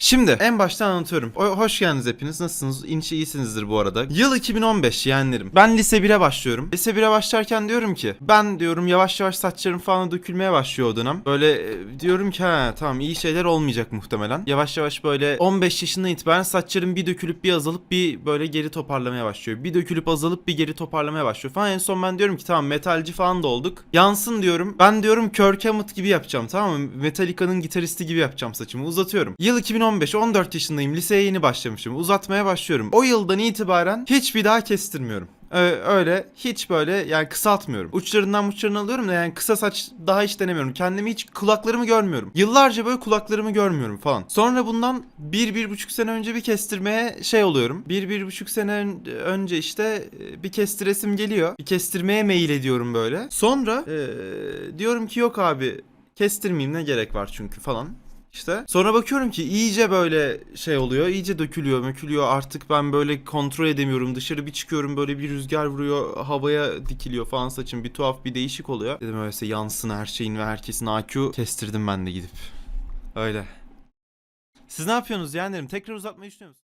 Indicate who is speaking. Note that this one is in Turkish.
Speaker 1: Şimdi en baştan anlatıyorum. O- hoş geldiniz hepiniz. Nasılsınız? İnşi iyisinizdir bu arada. Yıl 2015 yeğenlerim. Ben lise 1'e başlıyorum. Lise 1'e başlarken diyorum ki ben diyorum yavaş yavaş saçlarım falan dökülmeye başlıyor o dönem. Böyle e, diyorum ki ha tamam iyi şeyler olmayacak muhtemelen. Yavaş yavaş böyle 15 yaşından itibaren saçlarım bir dökülüp bir azalıp bir böyle geri toparlamaya başlıyor. Bir dökülüp azalıp bir geri toparlamaya başlıyor falan. En son ben diyorum ki tamam metalci falan da olduk. Yansın diyorum. Ben diyorum Kirk Hammett gibi yapacağım tamam mı? Metallica'nın gitaristi gibi yapacağım saçımı. Uzatıyorum. Yıl 2015 14 yaşındayım. Liseye yeni başlamışım. Uzatmaya başlıyorum. O yıldan itibaren hiçbir daha kestirmiyorum. Öyle hiç böyle yani kısaltmıyorum. Uçlarından uçlarını alıyorum da yani kısa saç daha hiç denemiyorum. Kendimi hiç kulaklarımı görmüyorum. Yıllarca böyle kulaklarımı görmüyorum falan. Sonra bundan bir, bir buçuk sene önce bir kestirmeye şey oluyorum. Bir, bir buçuk sene ön- önce işte e, bir kestiresim geliyor. Bir kestirmeye meyil ediyorum böyle. Sonra e, diyorum ki yok abi kestirmeyeyim ne gerek var çünkü falan. İşte sonra bakıyorum ki iyice böyle şey oluyor, iyice dökülüyor, mökülüyor. Artık ben böyle kontrol edemiyorum. Dışarı bir çıkıyorum böyle bir rüzgar vuruyor, havaya dikiliyor falan saçım. Bir tuhaf, bir değişik oluyor. Dedim öyleyse yansın her şeyin ve herkesin AQ kestirdim ben de gidip. Öyle. Siz ne yapıyorsunuz yeğenlerim? Tekrar uzatmayı düşünüyor musunuz?